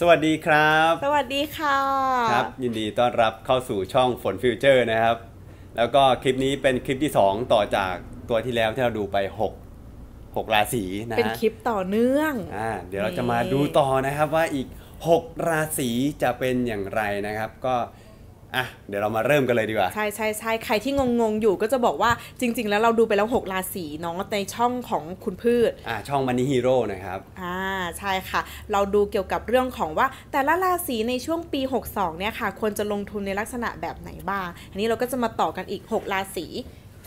สวัสดีครับ สวัสดีค่ะครับยินดีต้อนรับเข้าสู่ช่องฝนฟิวเจอร์นะครับ แล้วก็คลิปนี้เป็นคลิปที่ 2 ต่อจากตัวที่แล้วที่เราดูไป 6 6 ราศีนะเป็นฮะคลิปต่อเนื่องอ่าเดี๋ยวเราจะมาดูต่อนะครับว่าอีก 6 ราศีจะเป็นอย่างไรนะครับ ก็ อะเดี๋ยวเรามาเริ่มกันเลยดีกว่า ใช่ใช่ใช่ใครที่งงๆอยู่ก็จะบอกว่าจริง ๆ แล้วเราดูไปแล้ว 6 ราศีเนาะในช่องของคุณพืช อ่าช่องมันนี่ฮีโร่นะครับ อ่าใช่ค่ะ เราดูเกี่ยวกับเรื่องของว่า แต่ละราศีในช่วงปี 62 เนี่ยค่ะ ควรจะลงทุนในลักษณะแบบไหนบ้าง อันนี้เราก็จะมาต่อกันอีก 6 ราศี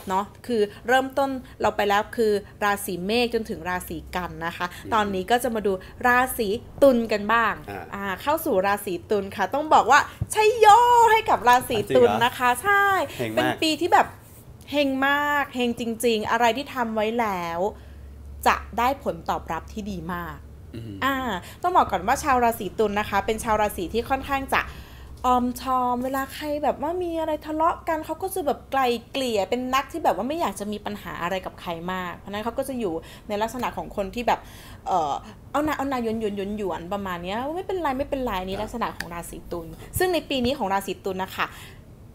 เนาะคือเริ่มต้นเราไปแล้วคือราศีเมษจนถึงราศีกันนะคะ ตอนนี้ก็จะมาดูราศีตุลกันบ้างอ่าอ่าเข้าสู่ราศีตุลค่ะ ต้องบอกว่าใช้ย่อให้กับราศีตุลนะคะ ใช่เฮงมากเป็นปีที่แบบเฮงมากเฮงจริง ๆ อะไรที่ทำไว้แล้ว จะได้ผลตอบรับที่ดีมากอืมอ่าต้องบอกก่อนว่าชาวราศีตุลนะคะ เป็นชาวราศีที่ค่อนข้างจะ ออมชอม เวลาใครแบบว่ามีอะไรทะเลาะกันเขาก็จะแบบไกลเกลี่ยเป็นนักที่แบบว่าไม่อยากจะมีปัญหาอะไรกับใครมาก เพราะฉะนั้นเขาก็จะอยู่ในลักษณะของคนที่แบบเออเอานาเอานายยนยนยนหยวนประมาณเนี้ยไม่เป็นไรไม่เป็นไรนี่ลักษณะของราศีตุลซึ่งในปีนี้ของราศีตุลนะคะ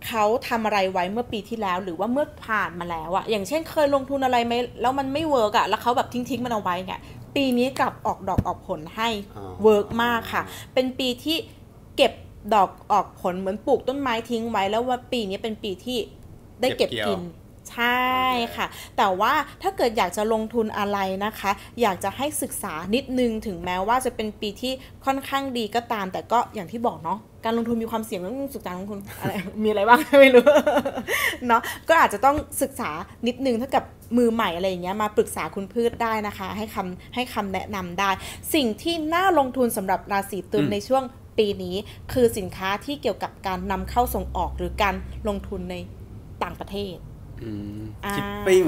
เขาทำอะไรไว้เมื่อปีที่แล้วหรือว่าเมื่อผ่านมาแล้วอะอย่างเช่นเคยลงทุนอะไรไหมแล้วมันไม่เวิร์กอะแล้วเขาแบบทิ้งๆมันเอาไว้ไงปีนี้กลับออกดอกออกผลให้อ๋อเวิร์กมากค่ะ เป็นปีที่เก็บ ดอกออกผลเหมือนปลูกต้นไม้ทิ้งไว้แล้วว่าปีนี้เป็นปีที่ได้เก็บเก็บเกี่ยวกินใช่ค่ะ แต่ว่าถ้าเกิดอยากจะลงทุนอะไรนะคะ อยากจะให้ศึกษานิดนึงถึงแม้ว่าจะเป็นปีที่ค่อนข้างดีก็ตาม แต่ก็อย่างที่บอกเนาะการลงทุนมีความเสี่ยงต้องศึกษาลงทุนอะไรมีอะไรบ้างไม่รู้เนาะก็อาจจะต้องศึกษานิดนึงถ้ากับมือใหม่อะไรอย่างเงี้ยมาปรึกษาคุณพืชได้นะคะ ให้คำให้คำแนะนำได้ สิ่งที่น่าลงทุนสำหรับราศีตุลอืมในช่วง ปีนี้คือสินค้าที่เกี่ยวกับการนำเข้าส่งออกหรือการลงทุนในต่างประเทศอืมอ่าชิปปิ้ง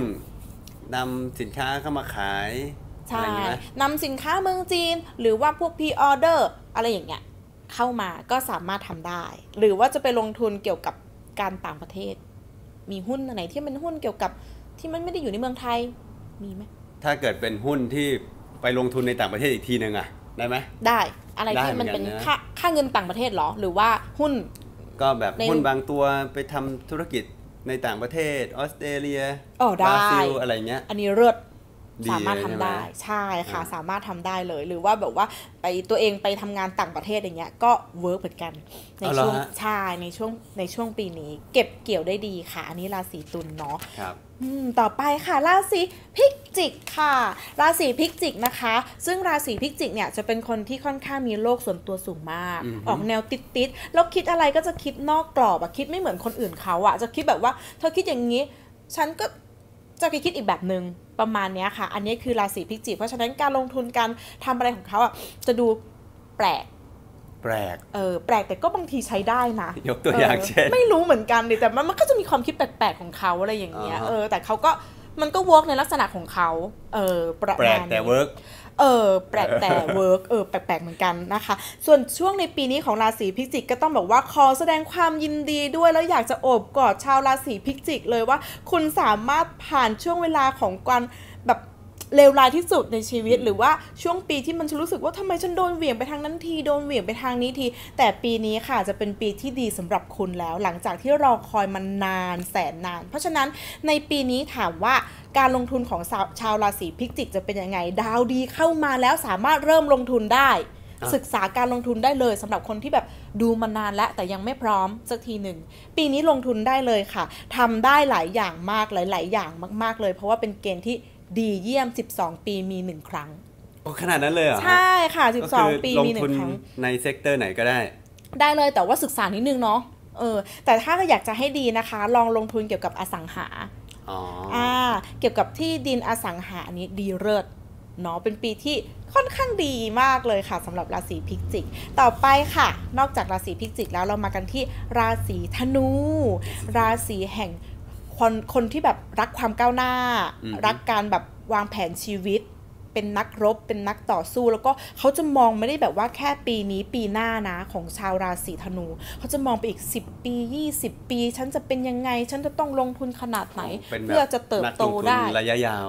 นำสินค้าเข้ามาขายอะใช่ไรอย่างเงี้ยไหมนำสินค้าเมืองจีน หรือว่าพวกพ r ออเดอร์อะไรอย่างเงี้ยเข้ามาก็สามารถทำได้ หรือว่าจะไปลงทุนเกี่ยวกับการต่างประเทศ มีหุ้นอันไหนที่เป็นหุ้นเกี่ยวกับที่มันไม่ได้อยู่ในเมืองไทยมีไหมถ้าเกิดเป็นหุ้นที่ไปลงทุนในต่างประเทศอีกทีหนึ่งอะได้ไหมได้ อะไรได้ที่มันเป็นเหมือนกันนะค่าค่าเงินต่างประเทศเหรอ หรือว่าหุ้น ก็แบบในหุ้นบางตัวไปทำธุรกิจในต่างประเทศออสเตรเลียอ๋อบได้ราซิลอะไรเงี้ย อันนี้เลิศดีสามารถทำเลยใช่ไหมได้ใช่ค่ะอ่าสามารถทำได้เลย หรือว่าแบบว่าไปตัวเองไปทำงานต่างประเทศอย่างเงี้ยก็เวิร์กเหมือนกัน ในเอาเหรอช่วงฮะใช่ในช่วงในช่วงปีนี้ เก็บเกี่ยวได้ดีค่ะ อันนี้ราศีตุลเนาะครับอืม ต่อไปค่ะราศีพิจิกค่ะ ราศีพิจิกนะคะ ซึ่งราศีพิจิกเนี่ยจะเป็นคนที่ค่อนข้างมีโลกส่วนตัวสูงมากอือฮึออกแนวติดติดๆแล้วคิดอะไรก็จะคิดนอกกรอบอะคิดไม่เหมือนคนอื่นเขาอะจะคิดแบบว่าเธอคิดอย่างนี้ ฉันก็จะไปคิดอีกแบบหนึ่งประมาณเนี้ยค่ะ อันนี้คือราศีพิจิกเพราะฉะนั้นการลงทุนการทำอะไรของเขาอะจะดูแปลก แปลกเออแปลกแต่ก็บางทีใช้ได้นะ ยกตัวอย่างออเช่น ไม่รู้เหมือนกันดิแต่มันมันก็จะมีความคิดแปลกๆของเขาอะไรอย่างเงี้ยอ่าฮะเออแต่เขาก็มันก็วอล์กในลักษณะของเขาเออประแปลมากณแต่นี้เวิร์กเออแปลกแต่เวิร์กเออแปลกๆเหมือนกันนะคะ ส่วนช่วงในปีนี้ของราศีพิจิกก็ต้องบอกว่าขอแสดงความยินดีด้วยแล้วอยากจะโอบกอดชาวราศีพิจิกเลยว่า คุณสามารถผ่านช่วงเวลาของการแบบ เลวร้ายที่สุดในชีวิต หรือว่าช่วงปีที่มันจะรู้สึกว่าทำไมฉันโดนเหวี่ยงไปทางนั้นทีโดนเหวี่ยงไปทางนี้ที แต่ปีนี้ค่ะจะเป็นปีที่ดีสำหรับคุณแล้ว หลังจากที่รอคอยมันนานแสนนาน เพราะฉะนั้นในปีนี้ถามว่าการลงทุนของชาวชาวราศีพิจิกจะเป็นยังไง ดาวดีเข้ามาแล้วสามารถเริ่มลงทุนได้อะศึกษาการลงทุนได้เลยสำหรับคนที่แบบดูมานานแล้วแต่ยังไม่พร้อมสักทีหนึ่ง ปีนี้ลงทุนได้เลยค่ะทำได้หลายอย่างมากหลาย ๆ อย่างมาก ๆเลย เพราะว่าเป็นเกณฑ์ที่ ดีเยี่ยม 12 ปีมีหนึ่งครั้งโอ้ขนาดนั้นเลยเหรอฮะใช่ค่ะก็คือ12 ปีลงมีหนึ่ทุนงครั้งในเซกเตอร์ไหนก็ได้ ได้เลยแต่ว่าศึกษานิดนึงเนาะเออแต่ถ้าอยากจะให้ดีนะคะ ลองลงทุนเกี่ยวกับอสังหาอ๋อออ่าเกี่ยวกับที่ดินอสังหาอันนี้ดีเลิศเนาะเป็นปีที่ค่อนข้างดีมากเลยค่ะสำหรับราศีพิจิก ต่อไปค่ะ นอกจากราศีพิจิกแล้วเรามากันที่ราศีธนู ราศีแห่ง คนคนที่แบบรักความก้าวหน้าอืมรักการแบบวางแผนชีวิต เป็นนักรบ เป็นนักต่อสู้ แล้วก็เขาจะมองไม่ได้แบบว่าแค่ปีนี้ปีหน้านะของชาวราศีธนู เขาจะมองไปอีก 10 ปี 20 ปี ฉันจะเป็นยังไง ฉันจะต้องลงทุนขนาดไหนเป็นแบบเพื่อจะเติบโตนักลงทุนได้ระยะยาว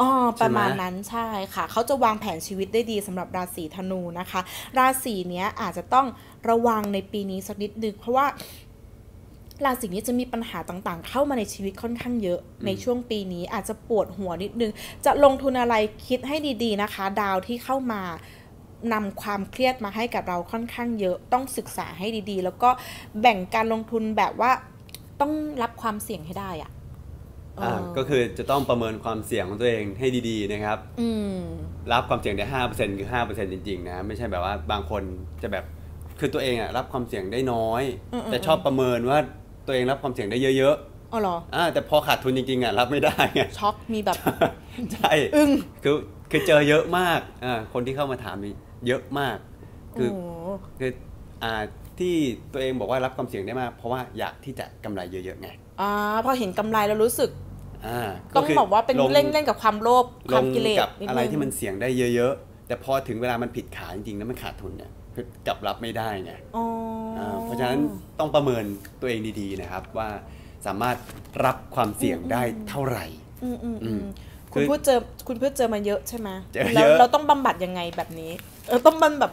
อ๋อใช่ประไหมมาณนั้นใช่ค่ะ เขาจะวางแผนชีวิตได้ดีสำหรับราศีธนูนะคะ ราศีเนี้ยอาจจะต้องระวังในปีนี้สักนิดนึงเพราะว่า ราศีนี้จะมีปัญหาต่างๆ เข้ามาในชีวิตค่อนข้างเยอะในช่วงปีนี้อาจจะปวดหัวนิดนึง จะลงทุนอะไรคิดให้ดีๆนะคะ ดาวที่เข้ามานำความเครียดมาให้กับเราค่อนข้างเยอะต้องศึกษาให้ดีๆ แล้วก็แบ่งการลงทุนแบบว่าต้องรับความเสี่ยงให้ได้อะอ่าเออก็คือจะต้องประเมินความเสี่ยงของตัวเองให้ดีๆนะครับอืมรับความเสี่ยงได้ห้าเปอร์เซ็นต์คือห้าเปอร์เซ็นต์จริงๆนะไม่ใช่แบบว่าบางคนจะแบบคือตัวเองอะรับความเสี่ยงได้น้อยอืมๆแต่ชอบประเมินว่า ตัวเองรับความเสี่ยงได้เยอะอ๋อเหรอๆอ่าแต่พอขาดทุนจริงๆอะรับไม่ได้ไงช็อกมีแบบใช่อึ้งคือคือเจอเยอะมากอ่าคนที่เข้ามาถามนี่เยอะมาก คือโอ้คืออ่าที่ตัวเองบอกว่ารับความเสี่ยงได้มาก เพราะว่าอยากที่จะกำไรเยอะๆไงอ่าพอเห็นกำไรแล้วรู้สึกอ่าต้องคืบอกว่าเป็นลงเล่นเล่นกับความโลภคลวามงกิเลสกับนิดอะไรนึงที่มันเสี่ยงได้เยอะ ๆ แต่พอถึงเวลามันผิดขาจริงๆแล้วมันขาดทุนเนี่ยคือ กลับรับไม่ได้ไงอ๋ออาเพราะฉะนั้นต้องประเมินตัวเองดีๆนะครับว่าสามารถรับความเสี่ยงได้เท่าไหร่อืมอืมอือืมมคืคุณอพูดเจอคุณพูดเจอมาเยอะใช่ไหมเจอแล้วเยอะเราต้องบำบัดยังไงแบบนี้ เออต้องมันแบบ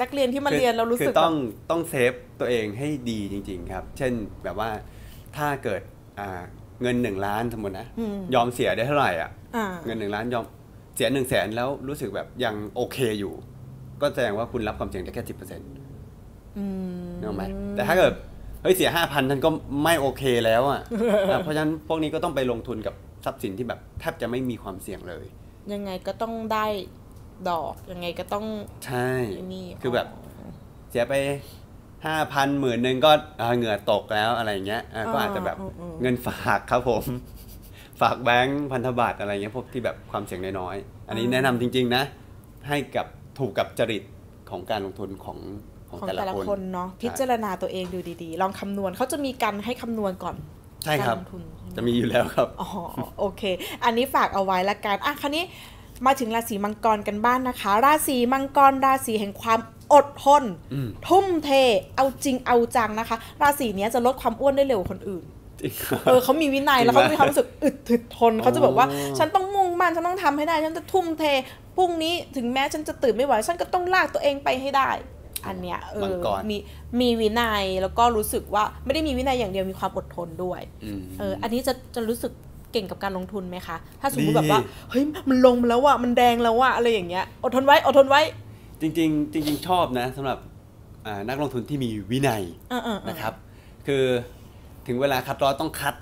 นักเรียนที่มาเรียนเรารู้คืสึกอต้องแบบต้องเซฟตัวเองให้ดีจริง ๆ ครับ เช่นแบบว่าถ้าเกิดอ่าเงินหนึ่งล้านสมมตินะอืมยอมเสียได้เท่าไหร่อะอ่าเงินหนึ่งล้านยอมเสียหนึ่งแสนแล้วรู้สึกแบบยังโอเคอยู่ ก็แสดงว่าคุณรับความเสี่ยงได้แค่สิบเปอร์เซ็นต์อืมนึกออกไหมแต่ถ้าเกิดเฮ้ยเสียห้าพันท่านก็ไม่โอเคแล้วอะอะ เพราะฉะนั้นพวกนี้ก็ต้องไปลงทุนกับทรัพย์สินที่แบบแทบจะไม่มีความเสี่ยงเลย ยังไงก็ต้องได้ดอกยังไงก็ต้องใช่ไอ้นี่คือแบบเสียไปห้าพันหมื่นหนึ่งก็อ่าเหงื่อตกแล้วอะไรเงี้ยอะก็อาจจะแบบเงินฝากครับผม ฝากแบงค์พันธบัตรอะไรเงี้ยพวกที่แบบความเสี่ยงน้อยๆอันนี้แนะนำจริง ๆ นะ ให้กับ ถูกกับจริตของการลงทุนของของของแต่แต่ละละคนคนเนาะพิจารณาตัวเองดูดีๆ ลองคำนวณเขาจะมีการให้คำนวณก่อนใช่ครับการลงทุนใช่ไหมจะมีอยู่แล้วครับอ๋อโอเค อันนี้ฝากเอาไว้ละกันอะคราวนี้มาถึงราศีมังกรกันบ้างนะคะ ราศีมังกรราศีแห่งความอดทนอืมทุ่มเท เอาจริงเอาจังนะคะ ราศีเนี้ยจะลดความอ้วนได้เร็วกว่าคนอื่นจริงเออเขามีวินัยจริงแล้วเขาปะมีความรู้สึกอึดถึดทนเขาจะบอกว่าอ๋อฉันต้องมุ่ง มั่นฉันต้องทำให้ได้ ฉันจะทุ่มเทพรุ่งนี้ถึงแม้ฉันจะตื่นไม่ไหวฉันก็ต้องลากตัวเองไปให้ได้ อันเนี้ยเอมัองกรมีมีวินัยแล้วก็รู้สึกว่าไม่ได้มีวินัยอย่างเดียวมีความอดทนด้วยอืมเอออันนี้จะจะรู้สึกเก่งกับการลงทุนไหมคะ ถ้าสมมติดีแบบว่าเฮ้ยมันลงมาแล้วอะมันแดงแล้วอะอะไรอย่างเงี้ยอดทนไว้อดทนไว้ จริงๆจริงๆชอบนะสำหรับอ่านักลงทุนที่มีวินัยเออเออเออนะครับ คือถึงเวลาคัดลอสต้องคัด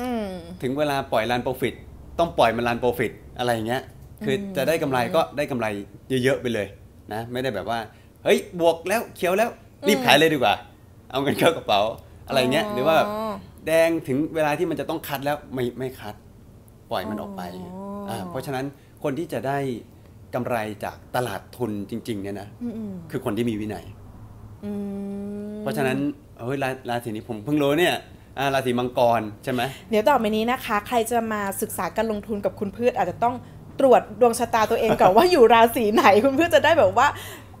อืมถึงเวลาปล่อยรันโปรฟิต ต้องปล่อยมันรันโปรฟิตอะไรอย่างเงี้ยคือจะได้กำไรก็ได้กำไรเยอะๆไปเลยนะไม่ได้แบบว่าเฮ้ยบวกแล้วเขียวแล้วรีบขายเลยดีกว่า เอาเงินเข้ากระเป๋าอะไรเงี้ยหรือว่าแบบแดงถึงเวลาที่มันจะต้องคัดแล้วไม่ไม่คัด ปล่อยมันออกไปอ๋ออ่าเพราะฉะนั้นคนที่จะได้กำไรจากตลาดทุนจริง ๆ เนี่ยนะอืมอืมคือคนที่มีวินัยอืมเพราะฉะนั้นเฮ้ยราราศีนี้ผมเพิ่งรู้เนี่ยอ่า ราศีมังกรใช่ไหมเดี๋ยวต่อไปนี้นะคะ ใครจะมาศึกษาการลงทุนกับคุณพืชอาจจะต้องตรวจดวงชะตาตัวเองก่อนว่าอยู่ราศีไหนคุณพืชจะได้แบบว่า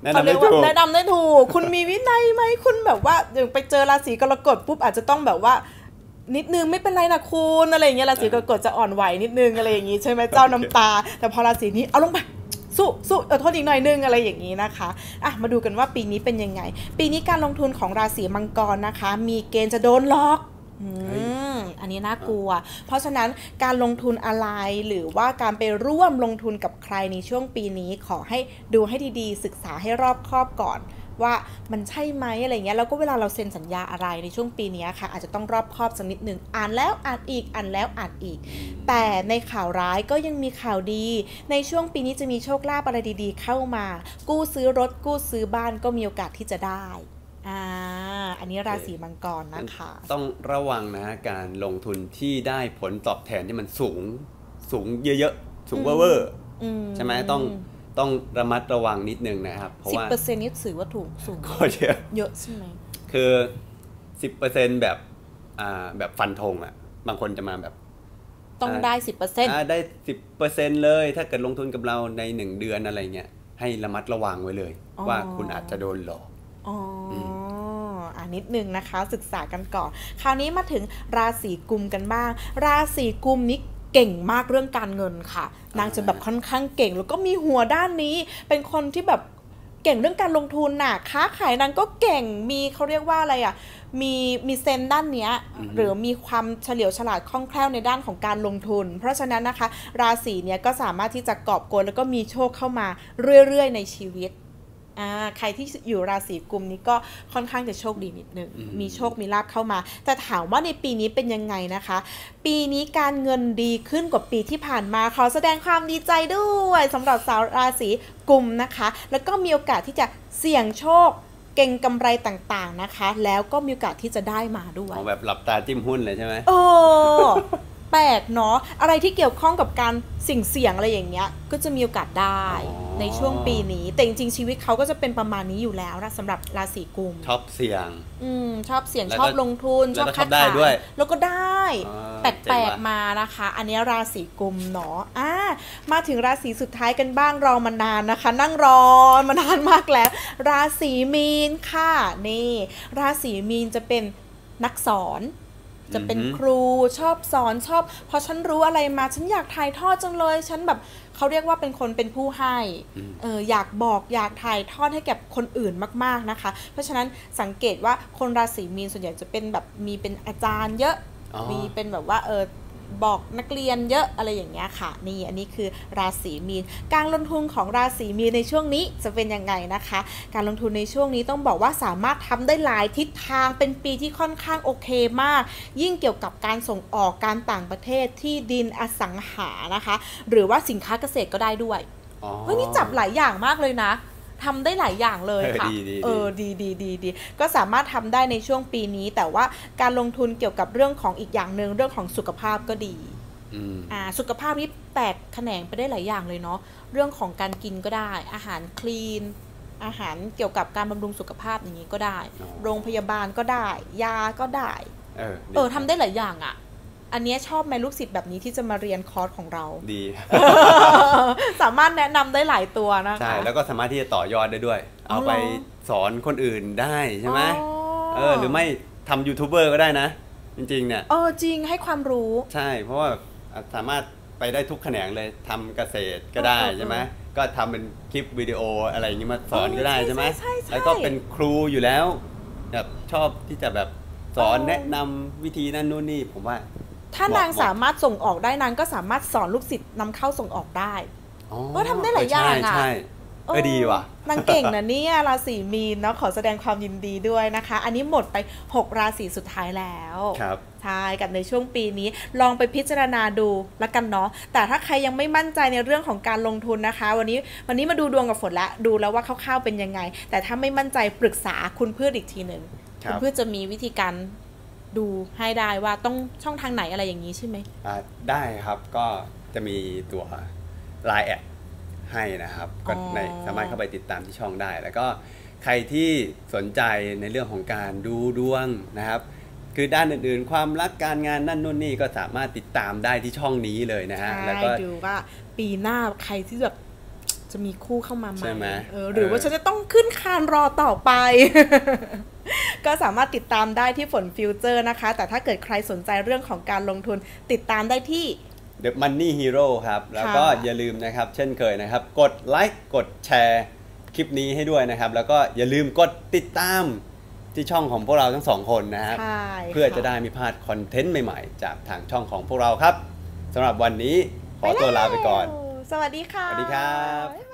แนะเขานำเรีได้ยกว่าถูกแนะนำได้ถูก คุณมีวินัยไหมคุณแบบว่าอย่างไปเจอราศีกรกฎปุ๊บอาจจะต้องแบบว่านิดนึงไม่เป็นไรนะคุณอะไรอย่างเงี้ยราศีกรกฎจะอ่อนไหวนิดนึงอะไรอย่างงี้ใช่ไหมเจ้าน้ำตา แต่พอราศีนี้เอาลงไปสู้สู้เออโทษอีกหน่อยนึงอะไรอย่างนี้นะคะอะมาดูกันว่าปีนี้เป็นยังไง ปีนี้การลงทุนของราศีมังกรนะคะ มีเกณฑ์จะโดนหลอก อืมอันนี้น่ากลัว เพราะฉะนั้นการลงทุนอะไรหรือว่าการไปร่วมลงทุนกับใครในช่วงปีนี้ขอให้ดูให้ดีๆ ศึกษาให้รอบครอบก่อนว่ามันใช่ไหมอะไรเงี้ยแล้วก็เวลาเราเซ็นสัญญาอะไรในช่วงปีนี้ค่ะ อาจจะต้องรอบครอบสักนิดหนึ่งอ่านแล้วอ่านอีกอ่านแล้วอ่านอีก แต่ในข่าวร้ายก็ยังมีข่าวดี ในช่วงปีนี้จะมีโชคลาภอะไรดี ๆ เข้ามา กู้ซื้อรถกู้ซื้อบ้านก็มีโอกาสที่จะได้ อ่าอันนี้ราศีมังกรนะคะ ต้องระวังนะการลงทุนที่ได้ผลตอบแทนที่มันสูงสูงเยอะๆ สูงเวอร์อืๆใช่ไหมต้องต้องระมัดระวังนิดนึงนะครับ เพราะสิบว่าเปอร์เซ็นต์นี่ถือว่าถูกสูงก็เยอะเยอะใช่ไหมคือสิบเปอร์เซ็นแบบอ่าแบบฟันธงอะ บางคนจะมาแบบต้องอ่าได้สิบเปอร์เซ็นต์อ่าได้สิบเปอร์เซ็นเลย ถ้าเกิดลงทุนกับเราในหนึ่งเดือนอะไรเงี้ยให้ระมัดระวังไว้เลย ว่าคุณอาจจะโดนหลอกอ๋อออ่า นิดนึงนะคะ ศึกษากันก่อน คราวนี้มาถึงราศีกุมกันบ้าง ราศีกุมนี้เก่งมากเรื่องการเงินค่ะ นางจะแบบค่อนข้างเก่ง แล้วก็มีหัวด้านนี้ เป็นคนที่แบบเก่งเรื่องการลงทุนน่ะ ค้าขายนางก็เก่ง มีเขาเรียกว่าอะไรอะ มีมีเซนส์ด้านเนี้ย หรือมีความเฉลียวฉลาดคล่องแคล่วในด้านของการลงทุน เพราะฉะนั้นนะคะ ราศีเนี้ยก็สามารถที่จะกอบโกยแล้วก็มีโชคเข้ามาเรื่อยๆ ในชีวิตอ่า ใครที่อยู่ราศีกุมนี้ก็ค่อนข้างจะโชคดีนิดนึง มีโชคมีลาบเข้ามา แต่ถามว่าในปีนี้เป็นยังไงนะคะ ปีนี้การเงินดีขึ้นกว่าปีที่ผ่านมาขอแสดงความดีใจด้วยสำหรับสาวราศีกุมนะคะ แล้วก็มีโอกาสที่จะเสี่ยงโชคเก่งกำไรต่างๆนะคะ แล้วก็มีโอกาสที่จะได้มาด้วยเอาแบบหลับตาจิ้มหุ้นเลยใช่ไหมเออแปลกเนาะอะไรที่เกี่ยวข้องกับการสิ่งเสี่ยงอะไรอย่างเงี้ย ก็จะมีโอกาสได้อ๋อ ในช่วงปีนี้ แต่จริงๆชีวิตเขาก็จะเป็นประมาณนี้อยู่แล้วนะสำหรับราศีกุมชอบเสี่ยง อืมชอบเสี่ยงแล้วชก็อบลงทุนแล้วชอบก็ค้าชอบได้ขายด้วยแล้วก็ได้อ่าแปเจ๋ลงกว่ะๆมานะคะ อันนี้ราศีกุมเนาะอ่ามาถึงราศีสุดท้ายกันบ้างรอมานานนะคะ นั่งรอมานานมากแล้ว ราศีมีนค่ะนี่ ราศีมีนจะเป็นนักสอนจะเป็นอือหือครูชอบสอนชอบพอฉันรู้อะไรมาฉันอยากถ่ายทอดจังเลย ฉันแบบ เขาเรียกว่าเป็นคนเป็นผู้ให้เอออยากบอกอยากถ่ายทอดให้แก่คนอื่นมาก ๆนะคะ เพราะฉะนั้นสังเกตว่าคนราศีมีนส่วนใหญ่จะเป็นแบบมีเป็นอาจารย์เยอะอ๋อมีเป็นแบบว่าเออ บอกนักเรียนเยอะอะไรอย่างเงี้ยค่ะ นี่อันนี้คือราศีมีน การลงทุนของราศีมีนในช่วงนี้จะเป็นยังไงนะคะ การลงทุนในช่วงนี้ต้องบอกว่าสามารถทำได้หลายทิศทางเป็นปีที่ค่อนข้างโอเคมาก ยิ่งเกี่ยวกับการส่งออกการต่างประเทศที่ดินอสังหานะคะ หรือว่าสินค้าเกษตรก็ได้ด้วยอ๋อเฮ้ยนี่จับหลายอย่างมากเลยนะ ทำได้หลายอย่างเลยค่ะ เออดีดีเออดีดีดีดีก็สามารถทำได้ในช่วงปีนี้ แต่ว่าการลงทุนเกี่ยวกับเรื่องของอีกอย่างหนึ่งเรื่องของสุขภาพก็ดีอืมอ่าสุขภาพนี่แตกแขนงไปได้หลายอย่างเลยเนาะเรื่องของการกินก็ได้ อาหารคลีน อาหารเกี่ยวกับการบำรุงสุขภาพอย่างนี้ก็ได้อ๋อโรงพยาบาลก็ได้ ยาก็ได้ เออเออทำได้หลายอย่างอะ่ะ อันเนี้ยชอบไหมลูกศิษย์แบบนี้ที่จะมาเรียนคอร์สของเรา ดี สามารถแนะนำได้หลายตัวนะคะ ใช่ แล้วก็สามารถที่จะต่อยอดได้ด้วยอ๋อเอาไปเหรอสอนคนอื่นได้ใช่ไหมอ๋อเออหรือไม่ทำยูทูบเบอร์ก็ได้นะ จริงๆเนี่ยเออจริงให้ความรู้ ใช่ เพราะว่าสามารถไปได้ทุกแขนงเลยทำเกษตรก็ได้เออเออใช่ไหมก็ทำเป็นคลิปวิดีโออะไรอย่างนี้มาสอนเออก็ได้ใช่ใช่ไหมใช่ใช่แล้วก็เป็นครูอยู่แล้วแบบชอบที่จะแบบสอนเออแนะนำวิธีนั่นนู่นนี่ผมว่า ถ้านางเหมาะสามารถส่งออกได้นางก็สามารถสอนลูกศิษย์นำเข้าส่งออกได้อ๋อเออทำได้หลายอย่างอะใช่ใช่เออดีว่ะนางเก่งนะเนี่ยราศีมีนเนาะขอแสดงความยินดีด้วยนะคะ อันนี้หมดไป 6 ราศีสุดท้ายแล้วครับใช่กับในช่วงปีนี้ลองไปพิจารณาดูละกันเนาะแต่ถ้าใครยังไม่มั่นใจในเรื่องของการลงทุนนะคะ วันนี้วันนี้มาดูดวงกับฝนละดูแล้วว่าคร่าวๆเป็นยังไง แต่ถ้าไม่มั่นใจปรึกษาคุณพืชอีกทีหนึ่งครับคุณพืชจะมีวิธีการ ดูให้ได้ว่าต้องช่องทางไหนอะไรอย่างนี้ใช่ไหมอ่าได้ครับก็จะมีตัว Line แอดให้นะครับก็อ๋อในสามารถเข้าไปติดตามที่ช่องได้ แล้วก็ใครที่สนใจในเรื่องของการดูดวงนะครับ คือด้านอื่นๆ ความรักการงานนั่นนู่นนี่ก็สามารถติดตามได้ที่ช่องนี้เลยนะฮะใช่แล้วก็ดูว่าปีหน้าใครที่แบบ จะมีคู่เข้ามาไหมใช่ไหมเออหรือเออว่าฉันจะต้องขึ้นคานรอต่อไป ก็สามารถติดตามได้ที่ฝนฟิวเจอร์นะคะ แต่ถ้าเกิดใครสนใจเรื่องของการลงทุนติดตามได้ที่ The Money Hero ครับ แล้วก็ค่ะอย่าลืมนะครับ เช่นเคยนะครับ กดไลค์กดแชร์คลิปนี้ให้ด้วยนะครับ แล้วก็อย่าลืมกดติดตามที่ช่องของพวกเราทั้งสองคนนะครับใช่เพื่อจะได้ไม่พลาดคอนเทนต์ใหม่ๆ จากทางช่องของพวกเราครับสำหรับวันนี้ขอตัวลาไปก่อนส วัสดีค่ะ สวัสดีครับบ๊ายบาย